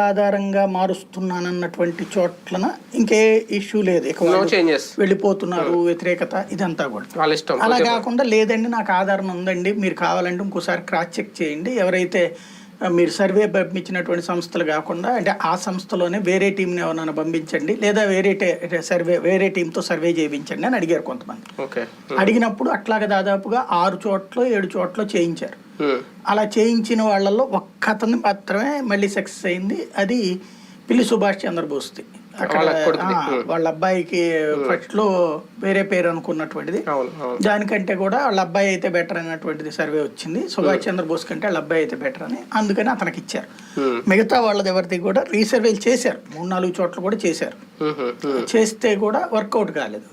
ఆధారంగా మారుస్తున్నానన్నటువంటి చోట్లన ఇంకే ఇష్యూ లేదు. వెళ్ళిపోతున్నారు వ్యతిరేకత ఇదంతా కూడా. అలా కాకుండా లేదండి నాకు ఆధారం ఉందండి. మీరు కావాలంటే ఇంకోసారి క్రాస్ చెక్ చేయండి. ఎవరైతే మీరు సర్వే పంపించినటువంటి సంస్థలు కాకుండా అంటే ఆ సంస్థలోనే వేరే టీంని ఎవరైనా పంపించండి. లేదా వేరే సర్వే వేరే టీంతో సర్వే చేయించండి అని అడిగారు కొంతమంది. ఓకే అడిగినప్పుడు అట్లాగా దాదాపుగా ఆరు చోట్ల ఏడు చోట్ల చేయించారు. అలా చేయించిన వాళ్ళల్లో ఒక్క అతను మాత్రమే మళ్ళీ సక్సెస్ అయింది. అది పిల్లి సుభాష్ చంద్రబోస్ది. అక్కడ వాళ్ళ అబ్బాయికి ఫస్ట్లో వేరే పేరు అనుకున్నటువంటిది. దానికంటే కూడా వాళ్ళ అబ్బాయి అయితే బెటర్ అన్నటువంటిది సర్వే వచ్చింది. సుభాష్ చంద్రబోస్ కంటే వాళ్ళ అబ్బాయి అయితే బెటర్ అని అందుకని అతనికి ఇచ్చారు. మిగతా వాళ్ళది ఎవరిది కూడా రీసర్వేలు చేశారు. మూడు నాలుగు చోట్ల కూడా చేశారు. చేస్తే కూడా వర్కౌట్ కాలేదు.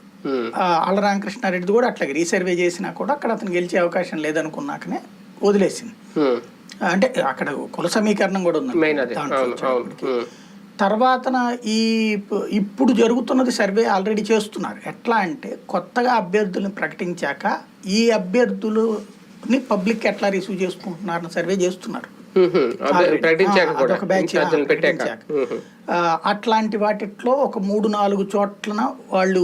రామకృష్ణారెడ్డి కూడా అట్లాగే రీసర్వే చేసినా కూడా అక్కడ అతను గెలిచే అవకాశం లేదనుకున్నాకనే వదిలేసింది. అంటే అక్కడ కుల సమీకరణం కూడా ఉంది. తర్వాతన ఈ ఇప్పుడు జరుగుతున్నది సర్వే ఆల్రెడీ చేస్తున్నారు. ఎట్లా అంటే కొత్తగా అభ్యర్థులను ప్రకటించాక ఈ అభ్యర్థులని పబ్లిక్ ఎట్లా రిసీవ్ చేసుకుంటున్నారని సర్వే చేస్తున్నారు. అట్లాంటి వాటిట్లో ఒక మూడు నాలుగు చోట్లన వాళ్ళు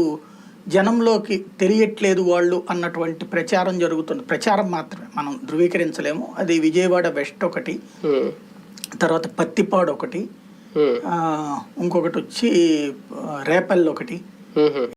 జనంలోకి తెలియట్లేదు వాళ్ళు అన్నటువంటి ప్రచారం జరుగుతుంది. ప్రచారం మాత్రమే. మనం ధృవీకరించలేము. అది విజయవాడ వెస్ట్ ఒకటి. తర్వాత పత్తిపాడు ఒకటి ఇంకొకటి వచ్చి రేపల్ ఒకటి.